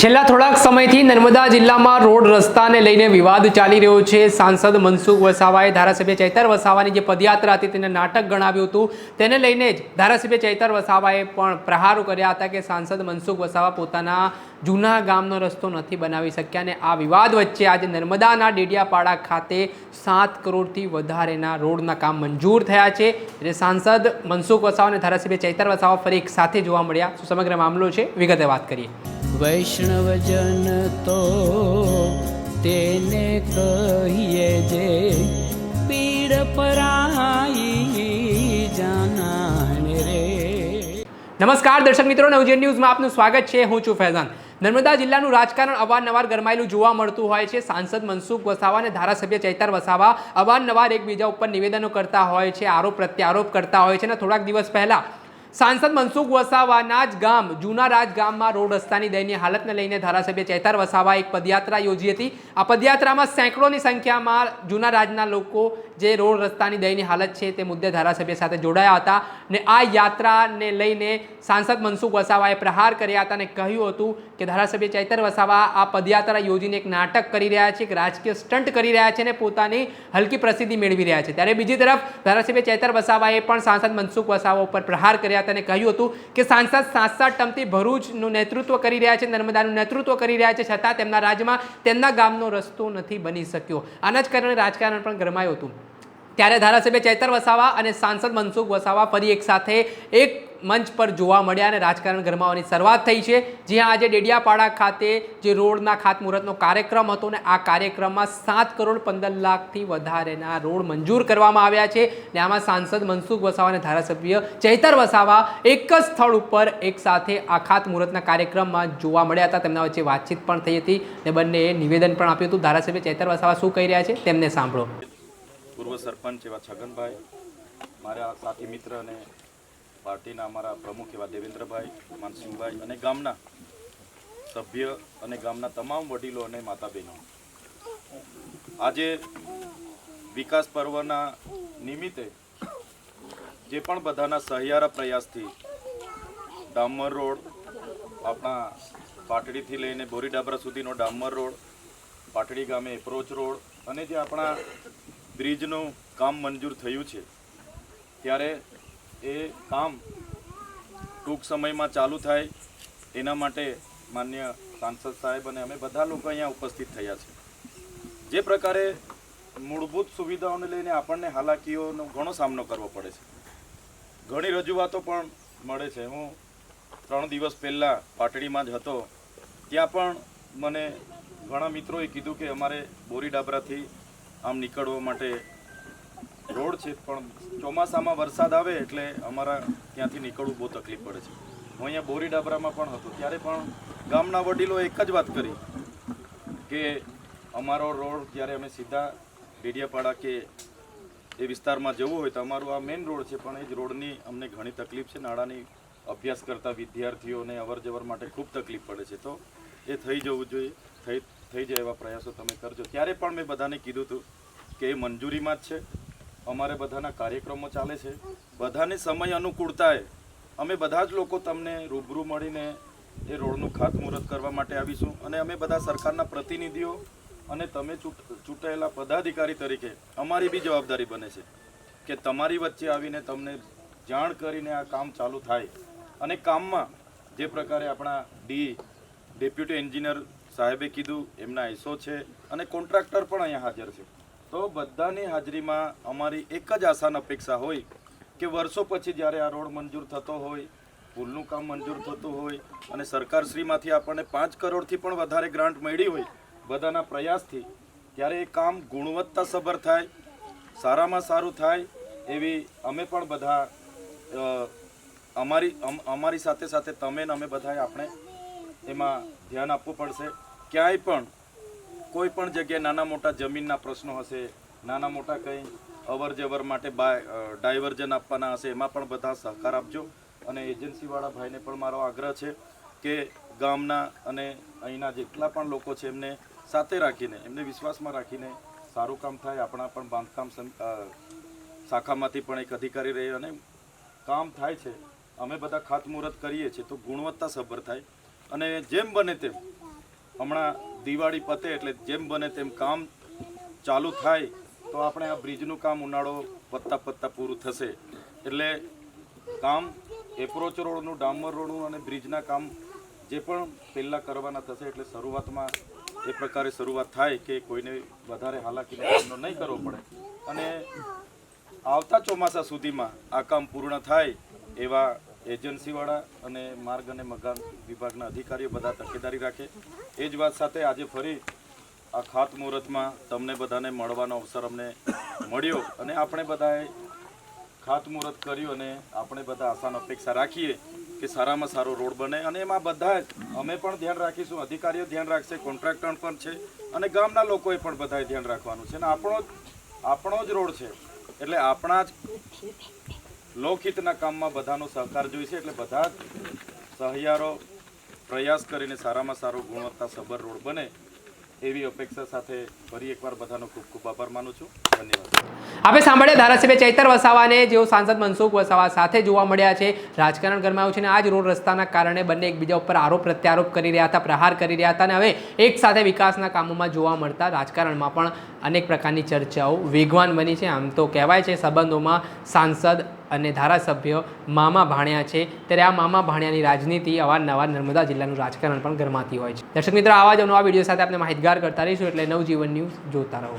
છેલ્લા થોડાક સમયથી નર્મદા જિલ્લામાં રોડ રસ્તાને લઈને વિવાદ ચાલી રહ્યો છે. સાંસદ મનસુખ વસાવાએ ધારાસભ્ય ચૈતર વસાવાની જે પદયાત્રા હતી તેને નાટક ગણાવ્યું હતું. તેને લઈને જ ધારાસભ્ય ચૈતર વસાવાએ પણ પ્રહારો કર્યા હતા કે સાંસદ મનસુખ વસાવા પોતાના જૂના ગામનો રસ્તો નથી બનાવી શક્યા અને આ વિવાદ વચ્ચે આજે નર્મદાના ડેડિયાપાડા ખાતે સાત કરોડથી વધારેના રોડના કામ મંજૂર થયા છે. એટલે સાંસદ મનસુખ વસાવા અને ધારાસભ્ય ચૈતર વસાવા ફરી એક સાથે જોવા મળ્યા. શું સમગ્ર મામલો છે? વિગતે વાત કરીએ. વૈષ્ણવજન તો તેને કહીએ જે પીડ પરાઈ જાનાને રે. નમસ્કાર, દર્શક મિત્રો, નવજીવન ન્યૂઝમાં આપનું સ્વાગત છે. હું છું ફૈઝાન. નર્મદા જિલ્લાનું રાજકારણ અવારનવાર ગરમાયેલું જોવા મળતું હોય છે. સાંસદ મનસુખ વસાવા અને ધારાસભ્ય ચૈતર વસાવા અવારનવાર એકબીજા ઉપર નિવેદનો કરતા હોય છે, આરોપ પ્રત્યારોપ કરતા હોય છે અને થોડાક દિવસ પહેલા સાંસદ મનસુખ વસાવાના જ ગામ, જૂના રાજ ગામમાં રોડ રસ્તાની દયનીય હાલતને લઈને ધારાસભ્ય ચેતર વસાવા એક પદયાત્રા યોજી હતી. આ પદયાત્રામાં સેંકડોની સંખ્યામાં જૂના રાજના લોકો જે રોડ રસ્તાની દયનીય હાલત છે તે મુદ્દે ધારાસભ્ય સાથે જોડાયા હતા ને આ યાત્રાને લઈને સાંસદ મનસુખ વસાવાએ પ્રહાર કર્યા હતા અને કહ્યું હતું કે ધારાસભ્ય ચેતર વસાવા આ પદયાત્રા યોજીને એક નાટક કરી રહ્યા છે, એક રાજકીય સ્ટન્ટ કરી રહ્યા છે અને પોતાની હલકી પ્રસિદ્ધિ મેળવી રહ્યા છે. ત્યારે બીજી તરફ ધારાસભ્ય ચેતર વસાવાએ પણ સાંસદ મનસુખ વસાવા ઉપર પ્રહાર કર્યા હતા કહ્યું હતું કે સાંસદ સાત સાત ટર્મથી ભરૂચનું નેતૃત્વ કરી રહ્યા છે, નર્મદાનું નેતૃત્વ કરી રહ્યા છે, છતાં તેમના રાજ્યમાં તેમના ગામનો રસ્તો નથી બની શક્યો. આના જ કારણે રાજકારણ પણ ગરમાયું હતું. ત્યારે ધારાસભ્ય ચૈતર વસાવા અને સાંસદ મનસુખ વસાવા ફરી એક સાથે એક મંચ પર જોવા મળ્યા અને રાજકારણ ગરમાવાની શરૂઆત થઈ છે. જ્યાં આજે ડેડિયાપાડા ખાતે જે રોડના ખાતમુહૂર્તનો કાર્યક્રમ હતો ને આ કાર્યક્રમમાં સાત કરોડ પંદર લાખથી વધારેના રોડ મંજૂર કરવામાં આવ્યા છે. ને આમાં સાંસદ મનસુખ વસાવા અને ધારાસભ્ય ચૈતર વસાવા એક જ સ્થળ ઉપર એક સાથે આ ખાતમુહૂર્તના કાર્યક્રમમાં જોવા મળ્યા હતા. તેમના વચ્ચે વાતચીત પણ થઈ હતી ને બંનેએ નિવેદન પણ આપ્યું હતું. ધારાસભ્ય ચૈતર વસાવા શું કહી રહ્યા છે તેમને સાંભળો. પૂર્વ સરપંચ એવા છગનભાઈ, મારા સાથી મિત્ર અને પાર્ટીના અમારા પ્રમુખ એવા દેવેન્દ્રભાઈ, માનસિંહભાઈ અને ગામના સભ્ય અને ગામના તમામ વડીલો અને માતા બહેનો આજે વિકાસ પર્વના નિમિત્તે જે પણ બધાના સહિયારા પ્રયાસથી ડામર રોડ, આપણા પાટડીથી લઈને બોરી ડાબરા સુધીનો ડામર રોડ, પાટડી ગામે એપ્રોચ રોડ અને જે આપણા બ્રિજનું કામ મંજૂર થયું છે, ત્યારે એ કામ ટૂંક સમયમાં ચાલુ થાય એના માટે માન્ય સાંસદ સાહેબ અને અમે બધા લોકો અહીંયા ઉપસ્થિત થયા છે. જે પ્રકારે મૂળભૂત સુવિધાઓને લઈને આપણને હાલાકીઓનો ઘણો સામનો કરવો પડે છે. ઘણી રજૂઆતો પણ મળે છે. હું ત્રણ દિવસ પહેલાં પાટડીમાં જ હતો, ત્યાં પણ મને ઘણા મિત્રોએ કીધું કે અમારે બોરી ડાબરાથી આમ નીકળવા માટે રોડ છે, પણ ચોમાસામાં વરસાદ આવે એટલે અમારા ત્યાંથી નીકળવું બહુ તકલીફ પડે છે. હું અહીંયા બોરી ડાબરામાં પણ હતો, ત્યારે પણ ગામના વડીલો એક જ વાત કરી કે અમારો રોડ જ્યારે અમે સીધા ડેડિયાપાડા કે એ વિસ્તારમાં જવું હોય તો અમારું આ મેઇન રોડ છે, પણ એ જ રોડની અમને ઘણી તકલીફ છે. નાણાંની અભ્યાસ કરતા વિદ્યાર્થીઓને અવર જવર માટે ખૂબ તકલીફ પડે છે. તો એ થઈ જવું જોઈએ, થઈ થઈ જાય એવા પ્રયાસો તમે કરજો. ત્યારે પણ મેં બધાને કીધું હતું કે એ મંજૂરીમાં જ છે. અમારે બધાના કાર્યક્રમો ચાલે છે. બધાને સમય અનુકૂળતાએ અમે બધા જ લોકો તમને રૂબરૂ મળીને એ રોડનું ખાતમુહૂર્ત કરવા માટે આવીશું અને અમે બધા સરકારના પ્રતિનિધિઓ અને તમે ચૂંટાયેલા પદાધિકારી તરીકે અમારી બી જવાબદારી બને છે કે તમારી વચ્ચે આવીને તમને જાણ કરીને આ કામ ચાલુ થાય. અને કામમાં જે પ્રકારે આપણા ડી ડેપ્યુટી એન્જિનિયર સાહેબે કીધું, એમના એસો છે અને કોન્ટ્રાક્ટર પણ અહીંયા હાજર છે. તો બધાની હાજરીમાં અમારી એક જ આશાન અપેક્ષા હોય કે વર્ષો પછી જ્યારે આ રોડ મંજૂર થતો હોય, પુલનું કામ મંજૂર થતું હોય અને સરકારશ્રીમાંથી આપણને પાંચ કરોડથી પણ વધારે ગ્રાન્ટ મળી હોય બધાના પ્રયાસથી, ત્યારે એ કામ ગુણવત્તાસભર થાય, સારામાં સારું થાય એવી અમે પણ બધા અમારી, અમ- અમારી સાથે સાથે તમે ને અમે બધાએ આપણે એમાં ધ્યાન આપવું પડશે. ક્યાંય પણ કોઈ પણ જગ્યાએ નાના મોટા જમીનના પ્રશ્નો હશે, નાના મોટા કંઈ અવર જવર માટે ડાયવર્ઝન આપવાના હશે, એમાં પણ બધા સહકાર આપજો. અને એજન્સીવાળા ભાઈને પણ મારો આગ્રહ છે કે ગામના અને અહીંના જેટલા પણ લોકો છે, એમને સાથે રાખીને, એમને વિશ્વાસમાં રાખીને સારું કામ થાય, આપણા પણ બાંધકામ શાખામાંથી પણ એક અધિકારી રહી અને કામ થાય છે. અમે બધા ખાતમુહૂર્ત કરીએ છીએ તો ગુણવત્તા સભર થાય. અને જેમ બને તેમ હમણાં દિવાળી પતે એટલે જેમ બને તેમ કામ ચાલુ થાય, તો આપણે આ બ્રિજનું કામ ઉનાળો પત્તા પત્તા પૂરું થશે. એટલે કામ એપ્રોચ રોડનું, ડામર રોડનું અને બ્રિજના કામ જે પણ પહેલાં કરવાના થશે, એટલે શરૂઆતમાં એ પ્રકારે શરૂઆત થાય કે કોઈને વધારે હાલાકીનો સામનો નહીં કરવો પડે. અને આવતા ચોમાસા સુધીમાં આ કામ પૂર્ણ થાય એવા એજન્સીવાળા અને માર્ગ અને મકાન વિભાગના અધિકારીઓ બધા તકેદારી રાખે. એ જ વાત સાથે આજે ફરી આ ખાતમુહૂર્તમાં તમને બધાને મળવાનો અવસર અમને મળ્યો અને આપણે બધાએ ખાતમુહૂર્ત કર્યું અને આપણે બધા આસાન અપેક્ષા રાખીએ કે સારામાં સારો રોડ બને અને એમાં બધા જ અમે પણ ધ્યાન રાખીશું, અધિકારીઓ ધ્યાન રાખશે કોન્ટ્રાક્ટર પણ છે અને ગામના લોકોએ પણ બધાએ ધ્યાન રાખવાનું છે અને આપણો જ આપણો જ રોડ છે. એટલે આપણા જ લોકહિતના કામમાં બધાનો સહકાર જોઈશે એટલે બધા સહિયારો પ્રયાસ કરીને સારામાં સારો ગુણવત્તા સબર રોડ બને એવી અપેક્ષા સાથે ફરી એકવાર બધાનો ખૂબ ખૂબ આભાર માનું છું. આપણે સાંભળ્યા ધારાસભ્ય ચૈતર વસાવાને જેઓ સાંસદ મનસુખ વસાવા સાથે જોવા મળ્યા છે. રાજકારણ ગરમાયું છે અને આ જ રોડ રસ્તાના કારણે બંને એકબીજા ઉપર આરોપ પ્રત્યારોપ કરી રહ્યા હતા, પ્રહાર કરી રહ્યા હતા અને હવે એક સાથે વિકાસના કામોમાં જોવા મળતા રાજકારણમાં પણ અનેક પ્રકારની ચર્ચાઓ વેગવાન બની છે. આમ તો કહેવાય છે સંબંધોમાં સાંસદ અને ધારાસભ્ય મામા ભાણ્યા છે. ત્યારે આ મામા ભાણ્યાની રાજનીતિ અવારનવાર નર્મદા જિલ્લાનું રાજકારણ પણ ગરમાતી હોય છે. દર્શક મિત્રો, આવા જ નવા વીડિયો સાથે આપણે માહિતગાર કરતા રહીશું. એટલે નવજીવન ન્યૂઝ જોતા રહો.